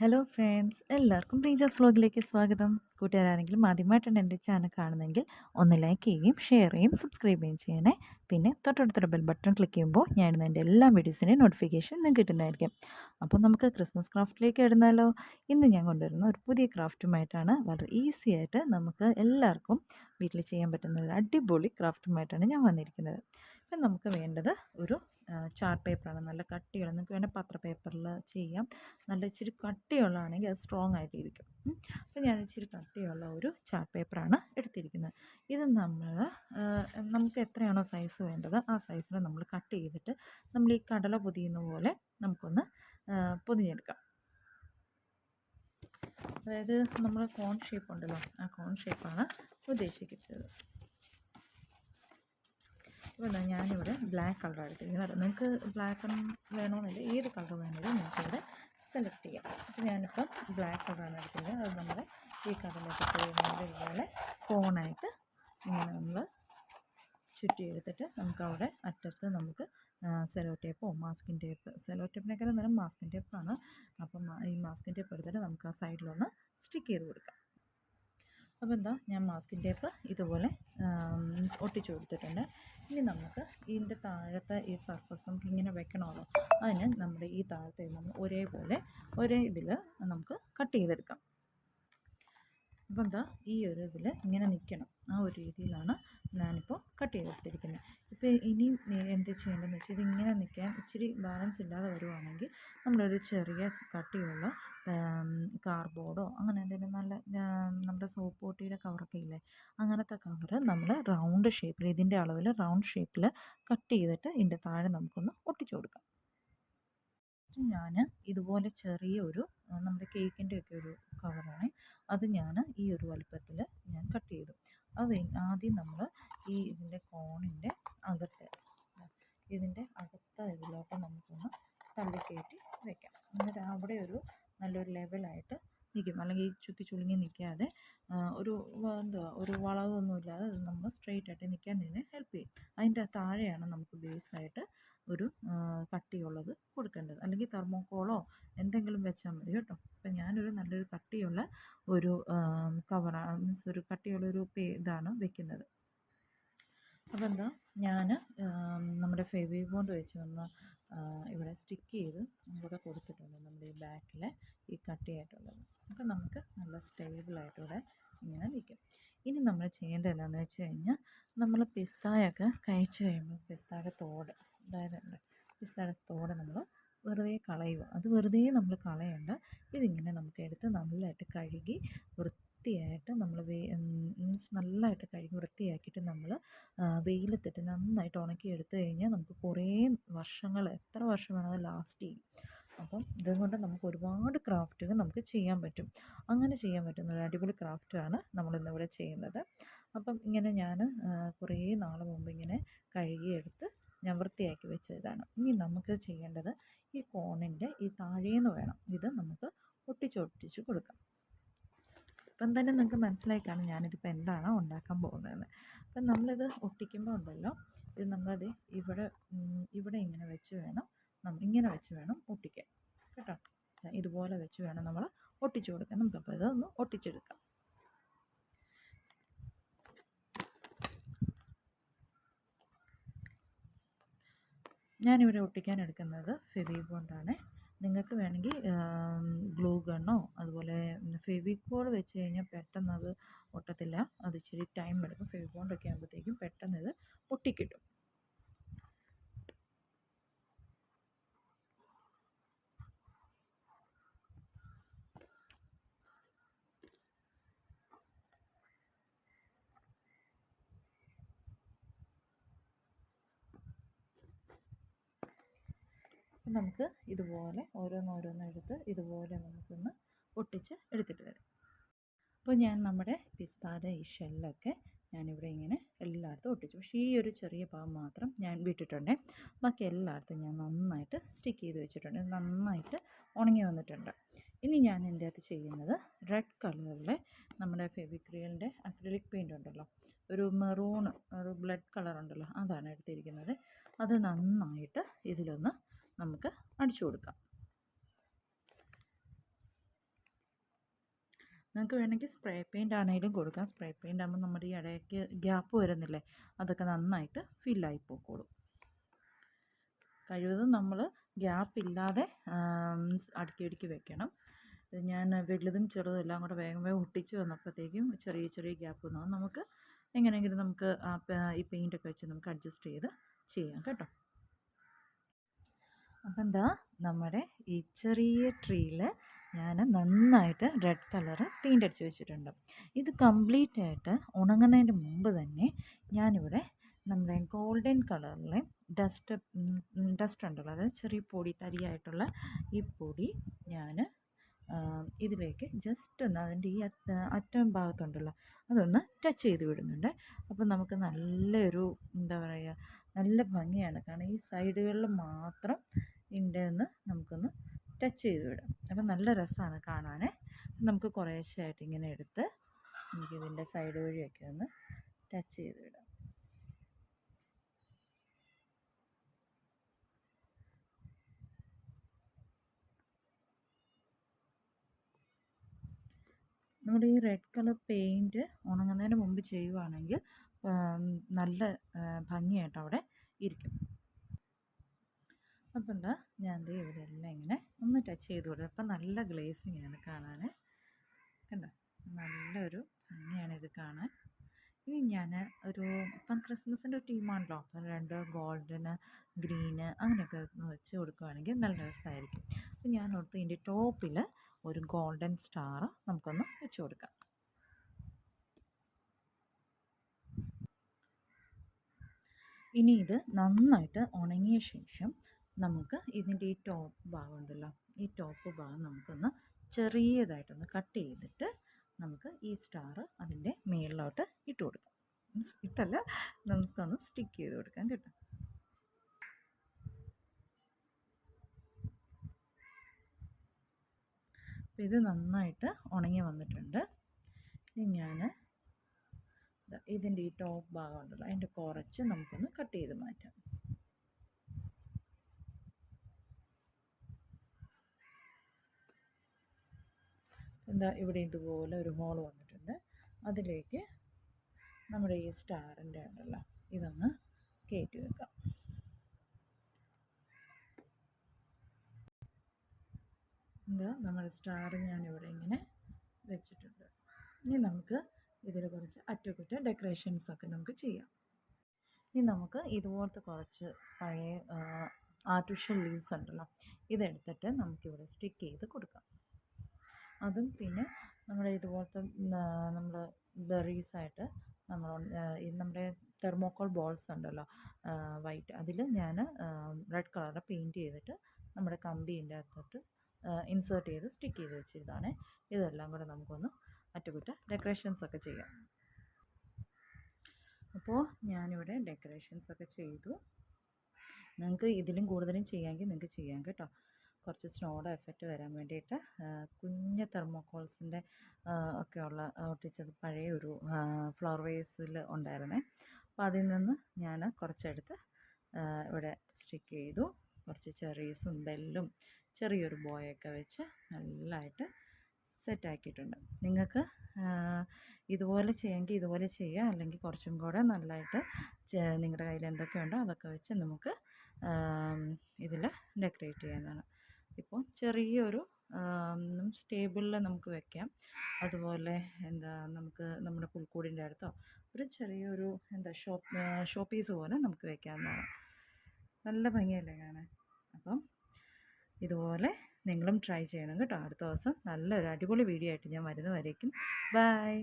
Hello friends എല്ലാവർക്കും പ്രീജസ് വ്ലോഗിലേക്ക് സ്വാഗതം. കൂട്ടുകാരാരെങ്കിലും ആദ്യമായിട്ടാണ് എന്റെ ചാനൽ കാണുന്നതെങ്കിൽ ഒന്ന് ലൈക്ക് ചെയ്യുകയും ഷെയർ ചെയ്യുകയും സബ്സ്ക്രൈബ് ചെയ്യുകയും ചെയ്യണേ. പിന്നെ തൊട്ടടുത്തൊരു ബെൽ ബട്ടൺ ക്ലിക്ക് ചെയ്യുമ്പോൾ ഞാൻ എന്റെ എല്ലാ വീഡിയോസിന്റെയും നോട്ടിഫിക്കേഷൻ നിങ്ങൾക്ക് കിട്ടുന്നതായിരിക്കും. അപ്പോൾ നമുക്ക് ക്രിസ്മസ് ക്രാഫ്റ്റിലേക്ക് ഇടുന്നാലോ ഇന്ന് ഞാൻ കൊണ്ടുവരുന്ന ഒരു പുതിയ ക്രാഫ്റ്റുമായിട്ടാണ് വളരെ ഈസി ആയിട്ട് നമുക്ക് എല്ലാവർക്കും വീട്ടിൽ ചെയ്യാൻ പറ്റുന്ന ഒരു അടിപൊളി ക്രാഫ്റ്റുമായിട്ടാണ് ഞാൻ വന്നിരിക്കുന്നത്. ഇപ്പം നമുക്ക് വേണ്ടത് ഒരു ചാർട്ട് പേപ്പറാണ് നല്ല കട്ടിയുള്ള നിങ്ങൾക്ക് വേണ്ട പത്ര പേപ്പറിൽ ചെയ്യാം. നല്ല ഇച്ചിരി കട്ടിയുള്ളതാണെങ്കിൽ അത് സ്ട്രോങ് ആയിട്ട് ഇരിക്കും അപ്പോൾ ഞാൻ ഇച്ചിരി കട്ടിയുള്ള ഒരു ചാർട്ട് പേപ്പറാണ് എടുത്തിരിക്കുന്നത്. ഇത് നമ്മൾ നമുക്ക് എത്രയാണോ സൈസ് വേണ്ടത് ആ സൈസിൽ നമ്മൾ കട്ട് ചെയ്തിട്ട് നമ്മൾ ഈ കടല പൊതിയുന്ന പോലെ നമുക്കൊന്ന് പൊതിഞ്ഞെടുക്കാം. അതായത് നമ്മൾ കോൺ ഷേപ്പ് ഉണ്ടല്ലോ ആ കോൺ ഷേപ്പാണ് ഉദ്ദേശിക്കുന്നത്. എന്താ ഞാനിവിടെ ബ്ലാക്ക് കളർ എടുത്തിരിക്കുന്നത്. നിങ്ങൾക്ക് ബ്ലാക്ക് വേണമെന്നില്ല ഏത് കളർ വേണമെങ്കിലും നിങ്ങൾക്കിവിടെ സെലക്ട് ചെയ്യാം. അപ്പോൾ ഞാനിപ്പം ബ്ലാക്ക് കളറാണ് എടുക്കുന്നത് അത് നമ്മുടെ ഈ കളറിലേക്ക് ചെയ്യുന്നത് ഇതുപോലെ കോണായിട്ട് ഇങ്ങനെ നമ്മൾ ചുറ്റി എടുത്തിട്ട് നമുക്ക് അവിടെ അറ്റത്ത് നമുക്ക് സെലോ ടേപ്പോ മാസ്കിൻ ടേപ്പ് സെലോ ടേപ്പിനേക്കാളും നേരം മാസ്കിൻ ടേപ്പാണ് അപ്പം ഈ മാസ്കിൻ ടേപ്പ് എടുത്തിട്ട് നമുക്ക് ആ സൈഡിലൊന്ന് സ്റ്റിക്ക് ചെയ്ത് കൊടുക്കാം. അപ്പോൾ എന്താ ഞാൻ മാസ്കിൻ ടേപ്പ് ഇതുപോലെ ഒട്ടിച്ചു കൊടുത്തിട്ടുണ്ട്. ഇനി നമുക്ക് ഇതിന്റെ താഴത്തെ ഈ സർഫസ് നമുക്ക് ഇങ്ങനെ വെക്കണമല്ലോ. അതിന് നമ്മുടെ ഈ താഴത്തെ നമ്മൾ ഒരേപോലെ ഒരേ ഇതിൽ നമുക്ക് കട്ട് ചെയ്തെടുക്കാം. അപ്പോൾ എന്താ ഈ ഒരു ഇതിൽ ഇങ്ങനെ നിൽക്കണം. ആ ഒരു രീതിയിലാണ് ഞാനിപ്പോൾ കട്ട് ചെയ്തെടുത്തിരിക്കുന്നത്. ഇപ്പോൾ ഇനി എന്ത് ചെയ്യേണ്ടതെന്ന് വെച്ചാൽ ഇതിങ്ങനെ നിൽക്കാൻ ഇച്ചിരി ബാലൻസ് ഇല്ലാതെ വരുവാണെങ്കിൽ നമ്മളൊരു ചെറിയ കട്ടിയുള്ള കാർബോർഡോ അങ്ങനെ എന്തെങ്കിലും നല്ല നമ്മുടെ സോപ്പ് പൊട്ടിയുടെ കവറൊക്കെ ഇല്ലേ? അങ്ങനത്തെ കവർ നമ്മൾ റൗണ്ട് ഷേപ്പിൽ ഇതിന്റെ അളവിൽ റൗണ്ട് ഷേപ്പിൽ കട്ട് ചെയ്തിട്ട് ഇതിന്റെ താഴെ നമുക്കൊന്ന് ഒട്ടിച്ചു കൊടുക്കാം. ഞാൻ ഇതുപോലെ ചെറിയ ഒരു നമ്മുടെ കേക്കിന്റെ ഒക്കെ ഒരു കവറാണ്. അത് ഞാൻ ഈ ഒരു വലുപ്പത്തിൽ ഞാൻ കട്ട് ചെയ്തു. അത് ആദ്യം നമ്മൾ ഈ ഇതിന്റെ കോണിന്റെ അകത്ത് ഇതിന്റെ അകത്ത ഇതിലോട്ട് നമുക്കൊന്ന് തള്ളിക്കയറ്റി വെക്കാം എന്നിട്ട് അവിടെ ഒരു നല്ലൊരു ലെവലായിട്ട് അല്ലെങ്കിൽ ചുറ്റി ചുളുങ്ങി നിൽക്കാതെ ഒരു എന്തുവാ ഒരു വളവൊന്നുമില്ലാതെ അത് നമ്മൾ സ്ട്രെയിറ്റ് ആയിട്ട് നിൽക്കാൻ നിന്നെ ഹെൽപ്പ് ചെയ്യും. അതിന്റെ താഴെയാണ് നമുക്ക് ബേസായിട്ട് ഒരു കട്ടിയുള്ളത് കൊടുക്കേണ്ടത്. അല്ലെങ്കിൽ തെർമോക്കോളോ എന്തെങ്കിലും വെച്ചാൽ മതി കേട്ടോ. അപ്പം ഞാനൊരു നല്ലൊരു കട്ടിയുള്ള ഒരു കവറ മീൻസ് ഒരു കട്ടിയുള്ള ഒരു ഇതാണ് വെക്കുന്നത്. അപ്പോൾ എന്താ ഞാൻ നമ്മുടെ ഫെവി ബോണ്ട് വെച്ച് ഒന്ന് ഇവിടെ സ്റ്റിക്ക് ചെയ്ത് ഇവിടെ കൊടുത്തിട്ടുണ്ട് നമ്മുടെ ഈ ബാക്കിൽ ഈ കട്ടിയായിട്ടുള്ളത്. അപ്പോൾ നമുക്ക് നല്ല സ്റ്റേബിളായിട്ട് ഇവിടെ ഇങ്ങനെ നിൽക്കും. ഇനി നമ്മൾ ചെയ്യേണ്ടത് എന്താണെന്ന് വെച്ച് കഴിഞ്ഞാൽ നമ്മൾ പിസ്തായൊക്കെ കഴിച്ചു കഴിയുമ്പോൾ പിസ്തായുടെ തോട് അതായത് പിസ്തായുടെ തോട് നമ്മൾ വെറുതെ കളയുക. അത് വെറുതെ നമ്മൾ കളയണ്ട. ഇതിങ്ങനെ നമുക്ക് എടുത്ത് നല്ലതായിട്ട് കഴുകി വൃത്തിയായിട്ട് നമ്മൾ മീൻസ് നല്ലതായിട്ട് കഴുകി വൃത്തിയാക്കിയിട്ട് നമ്മൾ വെയിലത്തിട്ട് നന്നായിട്ട് ഉണക്കി എടുത്തു കഴിഞ്ഞാൽ നമുക്ക് കുറേ വർഷങ്ങൾ എത്ര വർഷം വേണമെങ്കിൽ ലാസ്റ്റ് ചെയ്യും. അപ്പം ഇതുകൊണ്ട് നമുക്ക് ഒരുപാട് ക്രാഫ്റ്റുകൾ നമുക്ക് ചെയ്യാൻ പറ്റും. അങ്ങനെ ചെയ്യാൻ പറ്റുന്ന ഒരു അടിപൊളി ക്രാഫ്റ്റാണ് നമ്മളിന്നിവിടെ ചെയ്യുന്നത്. അപ്പം ഇങ്ങനെ ഞാൻ കുറേ നാൾ മുമ്പ് ഇങ്ങനെ കഴുകിയെടുത്ത് ഞാൻ വൃത്തിയാക്കി വെച്ചതാണ്. ഇനി നമുക്ക് ചെയ്യേണ്ടത് ഈ കോണിന്റെ ഈ താഴേന്ന് വേണം. ഇത് നമുക്ക് ഒട്ടിച്ചൊട്ടിച്ച് കൊടുക്കാം. ഇപ്പം തന്നെ നിങ്ങൾക്ക് മനസ്സിലായിക്കാണ് കാണും ഞാനിതിപ്പോൾ എന്താണോ ഉണ്ടാക്കാൻ പോകുന്നതെന്ന്. അപ്പം നമ്മളിത് ഒട്ടിക്കുമ്പോൾ ഉണ്ടല്ലോ ഇത് നമ്മളത് ഇവിടെ ഇവിടെ ഇങ്ങനെ വെച്ച് വേണം നമ്മൾ ഇങ്ങനെ വെച്ച് വേണം ഒട്ടിക്കാൻ. കേട്ടോ? ഇതുപോലെ വെച്ച് വേണം നമ്മൾ ഒട്ടിച്ചു കൊടുക്കാൻ. നമുക്കപ്പോൾ ഇതൊന്ന് ഒട്ടിച്ചെടുക്കാം. ഞാനിവിടെ ഒട്ടിക്കാൻ എടുക്കുന്നത് ഫെവി ബോണ്ടാണ് നിങ്ങൾക്ക് വേണമെങ്കിൽ ഗ്ലൂ ഗണ്ണോ അതുപോലെ ഫെവിക്കോൾ വെച്ച് കഴിഞ്ഞാൽ പെട്ടെന്ന് അത് ഒട്ടത്തില്ല. അത് ഇച്ചിരി ടൈം എടുക്കും. ഫെവി ബോണ്ടൊക്കെ ആകുമ്പോഴത്തേക്കും പെട്ടെന്ന് ഇത് ഒട്ടിക്കിട്ടും അപ്പം നമുക്ക് ഇതുപോലെ ഓരോന്നോരോന്നെടുത്ത് ഇതുപോലെ നമുക്കൊന്ന് ഒട്ടിച്ച് എടുത്തിട്ട് വരാം. അപ്പോൾ ഞാൻ നമ്മുടെ പിസ്തായുടെ ഈ ഷെല്ലൊക്കെ ഞാനിവിടെ ഇങ്ങനെ എല്ലായിടത്തും ഒട്ടിച്ചു. പക്ഷേ ഈ ഒരു ചെറിയ ഭാഗം മാത്രം ഞാൻ വിട്ടിട്ടുണ്ട്. ബാക്കി എല്ലായിടത്തും ഞാൻ നന്നായിട്ട് സ്റ്റിക്ക് ചെയ്ത് വെച്ചിട്ടുണ്ട്. നന്നായിട്ട് ഉണങ്ങി വന്നിട്ടുണ്ട്. ഇനി ഞാൻ എന്റെ അകത്ത് ചെയ്യുന്നത് റെഡ് കളറിലെ നമ്മുടെ ഫെവിക്രിയലിന്റെ അക്രിലിക് പെയിന്റ് ഉണ്ടല്ലോ. ഒരു മെറൂൺ ഒരു ബ്ലഡ് കളർ ഉണ്ടല്ലോ. അതാണ് എടുത്തിരിക്കുന്നത്. അത് നന്നായിട്ട് ഇതിലൊന്ന് നമുക്ക് അടിച്ചു കൊടുക്കാം. നിങ്ങൾക്ക് വേണമെങ്കിൽ സ്പ്രേ പെയിന്റ് ആണെങ്കിലും കൊടുക്കാം. സ്പ്രേ പെയിന്റ് ആകുമ്പോൾ നമ്മുടെ ഈ ഇടയ്ക്ക് ഗ്യാപ്പ് വരുന്നില്ലേ? അതൊക്കെ നന്നായിട്ട് ഫില്ലായി പോയിക്കോളും കഴിവതും നമ്മൾ ഗ്യാപ്പ് ഇല്ലാതെ അടുക്കി അടുക്കി വെക്കണം. ഞാൻ വലുതും ചെറുതും എല്ലാം കൂടെ വേഗം വേഗം ഒട്ടിച്ച് വന്നപ്പോഴത്തേക്കും ചെറിയ ചെറിയ ഗ്യാപ്പ് വന്നു നമുക്ക് എങ്ങനെയെങ്കിലും നമുക്ക് ഈ പെയിന്റൊക്കെ വെച്ച് നമുക്ക് അഡ്ജസ്റ്റ് ചെയ്ത് ചെയ്യാം കേട്ടോ. അപ്പം എന്താ നമ്മുടെ ഈ ചെറിയ ട്രീയിൽ ഞാൻ നന്നായിട്ട് റെഡ് കളർ പെയിന്റ് അടിച്ച് വെച്ചിട്ടുണ്ട്. ഇത് കംപ്ലീറ്റ് ആയിട്ട് ഉണങ്ങുന്നതിന് മുമ്പ് തന്നെ ഞാനിവിടെ നമ്മുടെ ഗോൾഡൻ കളറിലെ ഡസ്റ്റ് ഡസ്റ്റ് ഉണ്ടല്ലോ അതായത് ചെറിയ പൊടി തരിയായിട്ടുള്ള ഈ പൊടി ഞാൻ ഇതിലേക്ക് ജസ്റ്റ് ഒന്ന് അതിന്റെ ഈ അറ്റ- ഭാഗത്തുണ്ടല്ലോ അതൊന്ന് ടച്ച് ചെയ്ത് വിടുന്നുണ്ട്. അപ്പോൾ നമുക്ക് നല്ലൊരു എന്താ പറയുക നല്ല ഭംഗിയാണ്. കാരണം ഈ സൈഡുകളിൽ മാത്രം എന്ന് നമുക്കൊന്ന് ടച്ച് ചെയ്ത് വിടാം അപ്പം നല്ല രസമാണ് കാണാൻ നമുക്ക് കുറേശ്ശായിട്ട് ഇങ്ങനെ എടുത്ത് നമുക്കിതിന്റെ സൈഡ് വഴിയൊക്കെ ഒന്ന് ടച്ച് ചെയ്ത് വിടാം നമ്മുടെ ഈ റെഡ് കളർ പെയിന്റ് ഉണങ്ങുന്നതിന് മുമ്പ് ചെയ്യുവാണെങ്കിൽ നല്ല ഭംഗിയായിട്ട് അവിടെ ഇരിക്കും. അപ്പോൾ എന്താ ഞാൻ ദേ ഇവിടെയെല്ലാം ഇങ്ങനെ ഒന്ന് ടച്ച് ചെയ്ത് കൊടുക്കും. അപ്പം നല്ല ഗ്ലേസിങ് ആണ് കാണാൻ കണ്ടോ? നല്ലൊരു ഭംഗിയാണ് ഇത് കാണാൻ. ഇനി ഞാൻ ഒരു ഇപ്പം ക്രിസ്മസിന്റെ ഒരു ടീമാണല്ലോ അപ്പം രണ്ട് ഗോൾഡന് ഗ്രീന് അങ്ങനെയൊക്കെ വെച്ച് കൊടുക്കുകയാണെങ്കിൽ നല്ല രസമായിരിക്കും. അപ്പം ഞാൻ ഓർത്ത് ഇതിന്റെ ടോപ്പിൽ ഒരു ഗോൾഡൻ സ്റ്റാർ നമുക്കൊന്ന് വെച്ച് കൊടുക്കാം. ഇനി ഇത് നന്നായിട്ട് ഉണങ്ങിയ ശേഷം നമുക്ക് ഇതിന്റെ ഈ ടോപ്പ് ഭാഗം ഉണ്ടല്ലോ ഈ ടോപ്പ് ഭാഗം നമുക്കൊന്ന് ചെറിയതായിട്ടൊന്ന് കട്ട് ചെയ്തിട്ട് നമുക്ക് ഈ സ്റ്റാർ അതിന്റെ മേളിലോട്ട് ഇട്ട് കൊടുക്കാം. മീൻസ് ഇട്ടല്ല നമുക്കൊന്ന് സ്റ്റിക്ക് ചെയ്ത് കൊടുക്കാം കേട്ടോ. അപ്പോൾ ഇത് നന്നായിട്ട് ഉണങ്ങി വന്നിട്ടുണ്ട്. ഇനി ഞാൻ ഇതിന്റെ ഈ ടോപ്പ് ഭാഗം ഉണ്ടല്ലോ അതിന്റെ കുറച്ച് നമുക്കൊന്ന് കട്ട് ചെയ്ത് മാറ്റാം. എന്താ ഇവിടെ ഇതുപോലെ ഒരു ഹോൾ വന്നിട്ടുണ്ട്. അതിലേക്ക് നമ്മുടെ ഈ സ്റ്റാറിന്റെ ഉണ്ടല്ലോ ഇതൊന്ന് കയറ്റി വെക്കാം. എന്താ നമ്മുടെ സ്റ്റാർ ഞാനിവിടെ ഇങ്ങനെ വെച്ചിട്ടുണ്ട്. ഇനി നമുക്ക് ഇതിൽ കുറച്ച് അറ്റകുറ്റ ഡെക്കറേഷൻസ് ഒക്കെ നമുക്ക് ചെയ്യാം. ഇനി നമുക്ക് ഇതുപോലത്തെ കുറച്ച് പഴയ ആർട്ടിഫിഷ്യൽ ലീവ്സ് ഉണ്ടല്ലോ ഇതെടുത്തിട്ട് നമുക്കിവിടെ സ്റ്റിക്ക് ചെയ്ത് കൊടുക്കാം. അതും പിന്നെ നമ്മുടെ ഇതുപോലത്തെ നമ്മൾ ബെറീസായിട്ട് നമ്മൾ നമ്മുടെ തെർമോക്കോൾ ബോൾസ് ഉണ്ടല്ലോ വൈറ്റ് അതിൽ ഞാൻ റെഡ് കളറ് പെയിന്റ് ചെയ്തിട്ട് നമ്മുടെ കമ്പീന്റെ അകത്തോട്ട് ഇൻസേർട്ട് ചെയ്ത് സ്റ്റിക്ക് ചെയ്ത് വെച്ചിരുന്നതാണ്. ഇതെല്ലാം കൂടെ നമുക്കൊന്ന് അറ്റകുറ്റ ഡെക്കറേഷൻസ് ഒക്കെ ചെയ്യാം. അപ്പോൾ ഞാനിവിടെ ഡെക്കറേഷൻസ് ഒക്കെ ചെയ്തു. നിങ്ങൾക്ക് ഇതിലും കൂടുതലും ചെയ്യാമെങ്കിൽ നിങ്ങൾക്ക് ചെയ്യാം കേട്ടോ. കുറച്ച് സ്നോയുടെ എഫക്റ്റ് വരാൻ വേണ്ടിയിട്ട് കുഞ്ഞ തെർമോക്കോൾസിന്റെ ഒക്കെയുള്ള ഒട്ടിച്ചത് പഴയ ഒരു ഫ്ലവർ വേസിൽ ഉണ്ടായിരുന്നേ. അപ്പോൾ അതിൽ നിന്ന് ഞാൻ കുറച്ചെടുത്ത് ഇവിടെ സ്റ്റിക്ക് ചെയ്തു. കുറച്ച് ചെറീസും ബെല്ലും ചെറിയൊരു ബോയൊക്കെ വെച്ച് നല്ലതായിട്ട് സെറ്റാക്കിയിട്ടുണ്ട്. നിങ്ങൾക്ക് ഇതുപോലെ ചെയ്യാമെങ്കിൽ ഇതുപോലെ ചെയ്യുക അല്ലെങ്കിൽ കുറച്ചും കൂടെ നല്ലതായിട്ട് നിങ്ങളുടെ കയ്യിൽ എന്തൊക്കെയുണ്ടോ അതൊക്കെ വെച്ച് നമുക്ക് ഇതിൽ ഡെക്കറേറ്റ് ചെയ്യാവുന്നതാണ് ഇപ്പോൾ ചെറിയൊരു സ്റ്റേബിളിൽ നമുക്ക് വെക്കാം. അതുപോലെ എന്താ നമുക്ക് നമ്മുടെ പുൽക്കൂടിന്റെ അടുത്തോ ഒരു ചെറിയൊരു എന്താ ഷോപ്പ് ഷോ പീസ് പോലെ നമുക്ക് വെക്കാവുന്നതാണ്. നല്ല ഭംഗിയല്ലേ കാണാൻ? അപ്പം ഇതുപോലെ നിങ്ങളും ട്രൈ ചെയ്യണം കേട്ടോ. അടുത്ത ദിവസം നല്ലൊരു അടിപൊളി വീഡിയോ ആയിട്ട് ഞാൻ വരുന്നവരേക്കും. ബൈ